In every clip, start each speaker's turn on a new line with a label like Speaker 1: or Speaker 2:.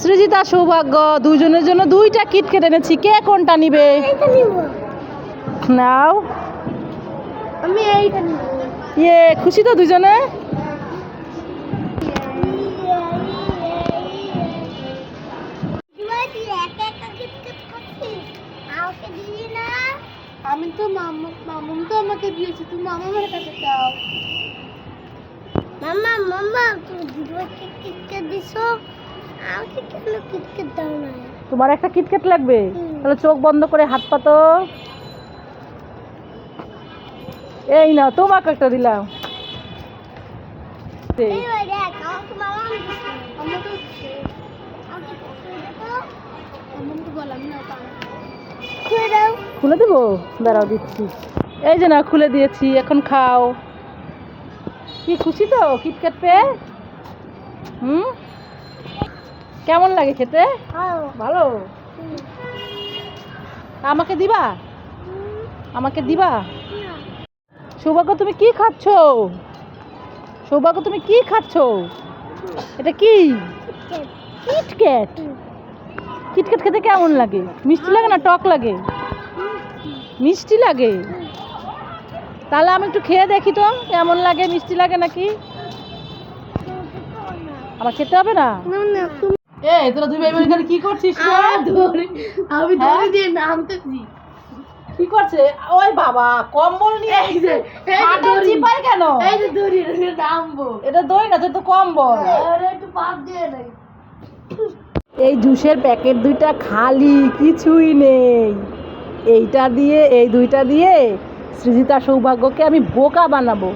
Speaker 1: সৃজিতা সৌভাগ্য দুজনের জন্য দুইটা কিট কেটে এনেছি। কে কোনটা নিবে? নাও।
Speaker 2: আমি এইটা নিব।
Speaker 1: ইয়ে খুশি তো দুজনে
Speaker 2: আমি তো মামা মামুন তো আমাকে দিয়েছে তুমি মামার কাছে দাও মামা মামা তুমি কিটকেট দিছো?
Speaker 1: তোমার একটা কিটকেট লাগবে? তাহলে চোখ বন্ধ করে হাত পাতো এই না তোমাকে একটা দিলাম।
Speaker 2: খুলে
Speaker 1: দেবো? দাঁড়াও দিচ্ছি। এই যে না খুলে দিয়েছি এখন খাও। কি খুশি তো কিটক্যাট পেয়ে? হুম? কেমন লাগে খেতে? ভালো। আমাকে দিবা? আমাকে দিবা? সৌভাগ্য তুমি কি খাচ্ছ? সৌভাগ্য তুমি কি খাচ্ছ? এটা কি? কিটক্যাট। কিটক্যাট খেতে কেমন লাগে? মিষ্টি লাগে না টক লাগে? মিষ্টি লাগে? তাহলে আমি একটু খেয়ে দেখি তো কেমন লাগে মিষ্টি লাগে নাকি? আমার খেতে হবে না? এই তোরা দুই ভাই বোন এখানে কি করছিস
Speaker 2: আমি
Speaker 1: হ্যাঁ?
Speaker 2: দড়ি দিয়ে নামতেছি।
Speaker 1: কি করছে? ওই বাবা কম্বল নিয়ে
Speaker 2: এই যে দড়ি।
Speaker 1: কেন?
Speaker 2: এই যে দড়ি নামবো।
Speaker 1: এটা দই না তো কম্বল।
Speaker 2: আরে একটু পাপ দিয়ে নাই
Speaker 1: এই জুসের প্যাকেট দুইটা খালি কিছুই নেই। এইটা দিয়ে এই দুইটা দিয়ে সৃজিতা সৌভাগ্যকে আমি বোকা বানাবো।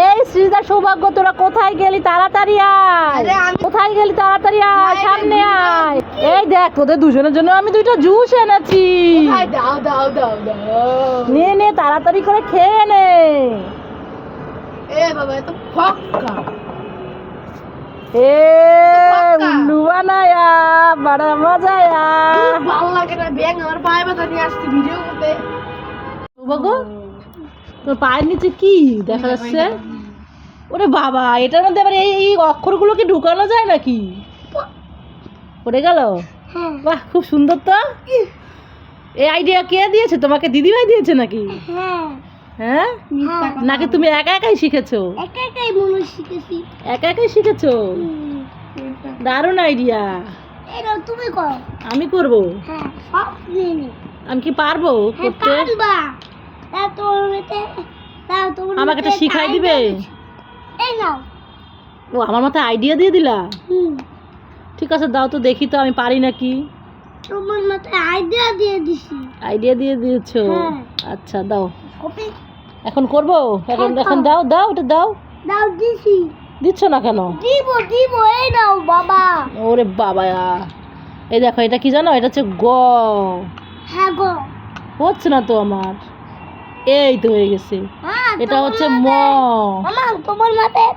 Speaker 1: এই সৃজিতা সৌভাগ্য তোরা কোথায় গেলি? তাড়াতাড়ি আয়। কোথায় গেলি? তাড়াতাড়ি আয়। সামনে আয়। এই দেখ তোদের দুজনের জন্য আমি দুইটা জুস এনেছি।
Speaker 2: দাও দাও দাও দাও।
Speaker 1: নে নে তাড়াতাড়ি করে খেয়ে নে।
Speaker 2: এ বাবা এত ফক্কা।
Speaker 1: এ বড়
Speaker 2: ভালো লাগে না ব্যাং আমার পায়ে ব্যথা নিয়ে আসছি ভিডিও করতে
Speaker 1: সৌভাগ্য? তোর পায়ের নিচে কি দেখা যাচ্ছে? ওরে বাবা এটার মধ্যে আবার এই এই অক্ষরগুলো কি ঢুকানো যায় নাকি? পড়ে গেল?
Speaker 2: হ্যাঁ।
Speaker 1: বাহ খুব সুন্দর তো। এই আইডিয়া কে দিয়েছে? তোমাকে দিদিভাই দিয়েছে নাকি?
Speaker 2: হ্যাঁ।
Speaker 1: হ্যাঁ? নাকি তুমি একা একাই শিখেছো?
Speaker 2: একা একাই মনে শিখেছি।
Speaker 1: একা একাই শিখেছো? দারুণ আইডিয়া
Speaker 2: এটা তুমি করো।
Speaker 1: আমি করব?
Speaker 2: হ্যাঁ সব
Speaker 1: আমি কি পারব
Speaker 2: হ্যাঁ
Speaker 1: করতে?
Speaker 2: কানবা তা তোমার তা
Speaker 1: আমাকে
Speaker 2: মেতে
Speaker 1: শিখাই দিবে।
Speaker 2: এই
Speaker 1: ও আমার মাথায় আইডিয়া দিয়ে দিলা? ঠিক আছে দাও তো দেখি তো আমি পারি নাকি?
Speaker 2: তোমার মাথায় আইডিয়া দিয়ে দিছি।
Speaker 1: আইডিয়া দিয়ে দিয়েছ?
Speaker 2: হ্যাঁ।
Speaker 1: আচ্ছা দাও।
Speaker 2: কপি
Speaker 1: এখন করব? এখন এখন
Speaker 2: দাও।
Speaker 1: দাও দাও ওটা দাও।
Speaker 2: দাও দিছি।
Speaker 1: দিচ্ছ না কেন?
Speaker 2: দিব দিব এই নাও বাবা।
Speaker 1: ওরে বাবা এই দেখো এটা কি জানো? এটা হচ্ছে গ।
Speaker 2: হ্যাঁ গো।
Speaker 1: হচ্ছে না তো আমার। এই তো হয়ে গেছে। এটা হচ্ছে ম।
Speaker 2: তোমার মাথায়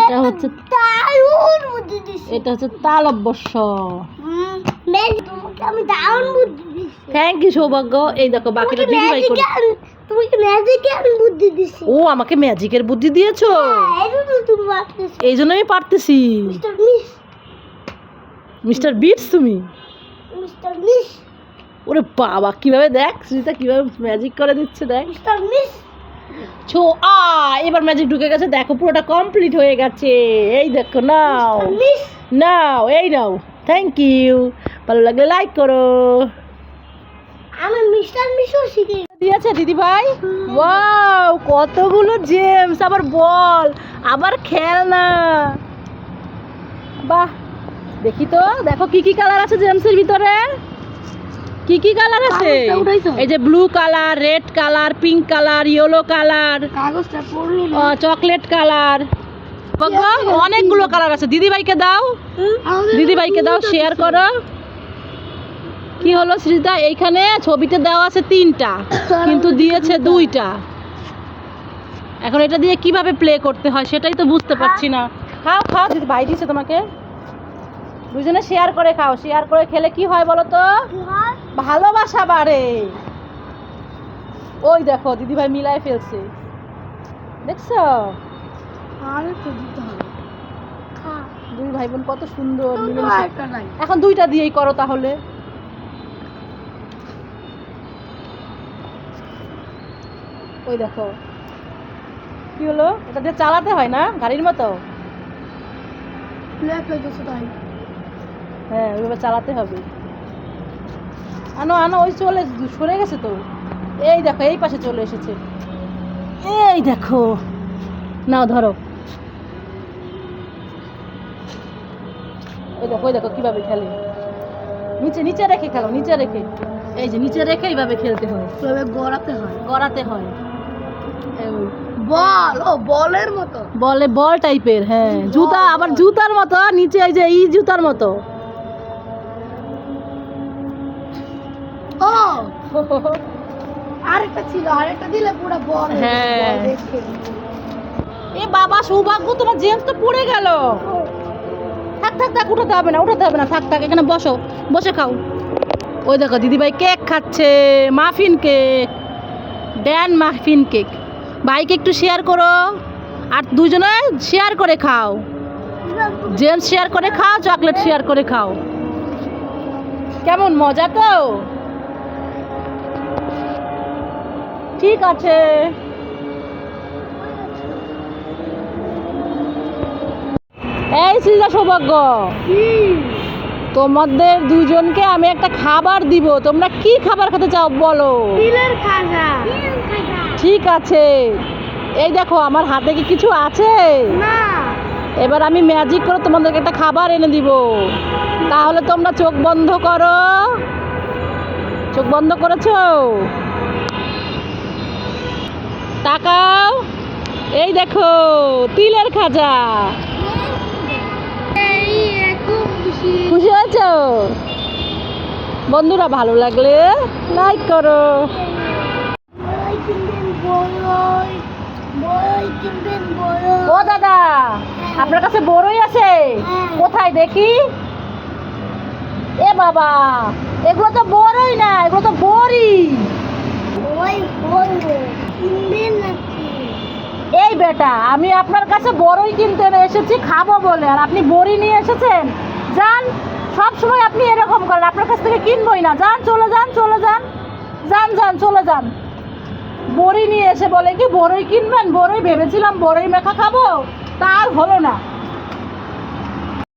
Speaker 1: এটা হচ্ছে এটা হচ্ছে
Speaker 2: আমি দারুণ বুদ্ধি দিছি।
Speaker 1: থ্যাংক ইউ সৌভাগ্য। এই দেখো বাকিটা করে।
Speaker 2: তুমি কি বুদ্ধি দিছি।
Speaker 1: ও আমাকে ম্যাজিকের বুদ্ধি দিয়েছ?
Speaker 2: হ্যাঁ, এই জন্য
Speaker 1: আমি পারতেছি।
Speaker 2: মিস্টার
Speaker 1: বিটস তুমি?
Speaker 2: Mister miss.
Speaker 1: ওরে বাবা কীভাবে দেখ? সুজিতা কীভাবে ম্যাজিক করে দিচ্ছে দেখ। ছো আ এবার ম্যাজিক ঢুকে গেছে। দেখো পুরোটা কমপ্লিট হয়ে গেছে। এই দেখো নাও।
Speaker 2: মিস
Speaker 1: নাও এই নাও। থ্যাংক ইউ ভালো লাগলে লাইক করো।
Speaker 2: আমি মিস্টার মিসও শিখে
Speaker 1: দিয়েছে দিদি ভাই ওয়াও কতগুলো জেমস আবার বল আবার খেলনা। বাহ দেখি তো দেখো কি কি কালার আছে জেমসের ভিতরে? কি কি কালার আছে? এই যে blue colour red colour pink colour yellow colour chocolate colour. অনেকগুলো কালার আছে। দিদি ভাইকে দাও দিদি ভাইকে দাও শেয়ার করো। কি হলো সৃজিতা এইখানে ছবিতে দেওয়া আছে তিনটা কিন্তু দিয়েছে দুইটা। এখন এটা দিয়ে কীভাবে প্লে করতে হয় সেটাই তো বুঝতে পারছি না। খাও খাও দিদি ভাই দিয়েছে তোমাকে। দুজনে শেয়ার করে খাও শেয়ার করে খেলে কি হয় বলো তো? ভালোবাসা বাড়ে। ওই দেখো দিদি ভাই মিলাই ফেলছে। দেখছ?
Speaker 2: হবে।
Speaker 1: ভাই বোন কত সুন্দর এখন দুইটা দিয়েই করো তাহলে। ওই দেখো। কি হলো? এটা দিয়ে চালাতে হয় না? গাড়ির মতো?
Speaker 2: তাই।
Speaker 1: হ্যাঁ ওইভাবে চালাতে হবে। আনো আনো ওই চলে সরে গেছে তো। এই দেখো এই পাশে চলে এসেছে। এই দেখো। নাও ধরো। ওই দেখো ওই দেখো কীভাবে খেলে। নিচে নিচে রেখে খেলো নিচে রেখে। এই যে নিচে রেখে এইভাবে খেলতে হয়।
Speaker 2: গড়াতে হয়।
Speaker 1: গড়াতে হয়।
Speaker 2: বল ও বলের মতো।
Speaker 1: বলে বল টাইপের হ্যাঁ। জুতা আবার জুতার মতো নিচে এই যে এই জুতার মতো।
Speaker 2: আরেকটা ছিল আরেকটা দিলে পুরো বল হয়ে।
Speaker 1: এ বাবা সৌভাগ্য তোমার জেন্স তো পড়ে গেল। থাক থাক থাক উঠাতে হবে না উঠাতে হবে না। থাক থাক এখানে বসো বসে খাও। ওই দেখো দিদিভাই কেক খাচ্ছে মাফিন কেক ড্যান মাফিন কেক। ভাইকে একটু শেয়ার করো আর দুজনে শেয়ার করে খাও। জেন্স শেয়ার করে খাও চকলেট শেয়ার করে খাও। কেমন মজা তো? ঠিক আছে। এই সৃজা সৌভাগ্য তোমাদের দুজনকে আমি একটা খাবার দিব। তোমরা কি খাবার খেতে চাও বলো? ঠিক আছে। এই দেখো আমার হাতে কি কিছু আছে? এবার আমি ম্যাজিক করে তোমাদেরকে একটা খাবার এনে দিব। তাহলে তোমরা চোখ বন্ধ করো। চোখ বন্ধ করেছ? তাকাও। এই দেখো, তিলের খাজা।
Speaker 2: খুশি
Speaker 1: হয়েছো? বন্ধুরা, ভালো লাগলে লাইক করো। ও দাদা, আপনার কাছে বড়ই আছে। কোথায় দেখি? এ বাবা, এগুলো তো বড়ই না, এগুলো তো বড়ি এই বেটা, আমি আপনার কাছে বড়ই কিনতে এসেছি, খাব বলে। আর আপনি বড়ি নিয়ে এসেছেন? যান, সব সময় আপনি এরকম করেন। আপনার কাছ থেকে কিনবই না। যান, চলে যান চলে যান। যান যান, চলে যান। বড়ি নিয়ে এসে বলে কি, বড়ই কিনবেন? বড়ই ভেবেছিলাম বড়ই মেখা খাব। তা আর হলো না।